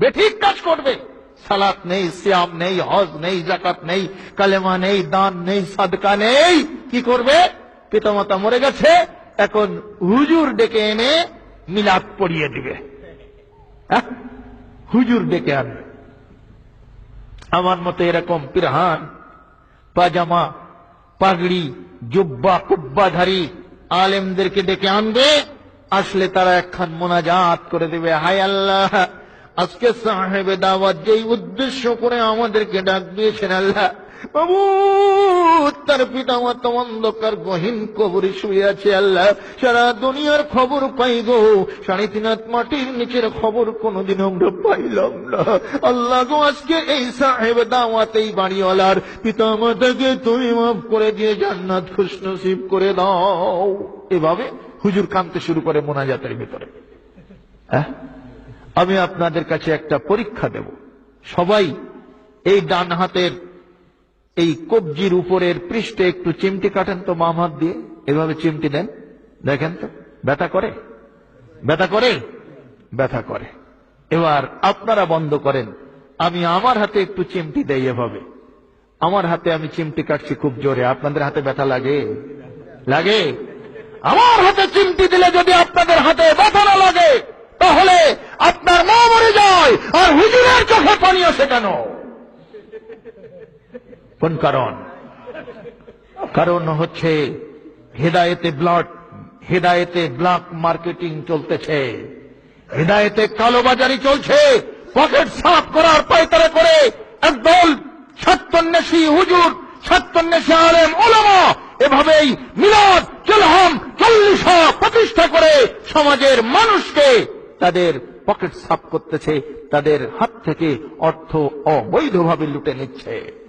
বেঠিক কাজ করবে। সালাত নেই, সিয়াম নেই, হজ নেই জাকাত নেই, কালেমা নেই, দান নেই, সাদকা নেই। কি করবে? পিতামাতা মরে গেছে, এখন হুজুর ডেকে এনে মিলাদ পড়িয়ে দিবে। হ্যাঁ? হুজুর ডেকে আনবে। আমার মতো এরকম পিরহান, পাজামা, পাগড়ি, জুব্বা, কুব্বাধারী আলেমদেরকে ডেকে আনবে, আসলে তারা একখান মোনাজাত করে দেবে। হায় আল্লাহ! আজকে সাহেবে দাওয়াত যেই উদ্দেশ্য করে আমাদেরকে ডাক দিয়েছেন আল্লাহ, বাবু, তার পিতা মাতা অন্ধকার, গহীন কবরে শুয়ে আছে আল্লাহ, সারা দুনিয়ার খবর পাই গো। সাড়ে তিন হাত মাটির নিচের খবর কোনোদিন আমরা পাইলাম না। আল্লাহ গো, আজকে এই সাহেব দাওয়াত এই বাড়িওয়ালার পিতা মাতাকে তুমি মাফ করে দিয়ে জান্নাত খুশ নসিব করে দাও। এভাবে হুজুর কানতে শুরু করে মোনাজাতের ভিতরে। হ্যাঁ? আমি আপনাদের কাছে একটা পরীক্ষা দেব। সবাই এই ডান হাতের এই কবজির উপরের পৃষ্ঠে একটু চিমটি কাটেন তো বাম হাত দিয়ে। এভাবে চিমটি দেন। দেখেন তো, ব্যথা করে? ব্যথা করে? ব্যথা করে। এবার আপনারা বন্ধ করেন। আমি আমার হাতে একটু চিমটি দেই এভাবে। আমার হাতে আমি চিমটি কাটছি খুব জোরে। আপনাদের হাতে ব্যথা লাগে? লাগে। আমার হাতে চিমটি দিলে যদি আপনাদের হাতে ব্যথা না লাগে তাহলে আপনার মা মরে যায় আর হুজুরের চোখে পানি আসে কেন? কোন কারণ? কারণ হচ্ছে হেদায়েতে ব্লড, হেদায়েতে ব্ল্যাক মার্কেটিং চলতেছে। হেদায়েতে কালোবাজারি চলছে। পকেট সাফ করার পায়তারা করে একদল সত্যন্বেষী হুজুর সত্যন্বেষী আলেম ওলামা এভাবেই মিলাদ চলহাম চল্লিশা প্রতিষ্ঠা করে সমাজের মানুষকে তাদের পকেট সাফ করতেছে তাদের হাত থেকে অর্থ অবৈধভাবে লুটে নিচ্ছে।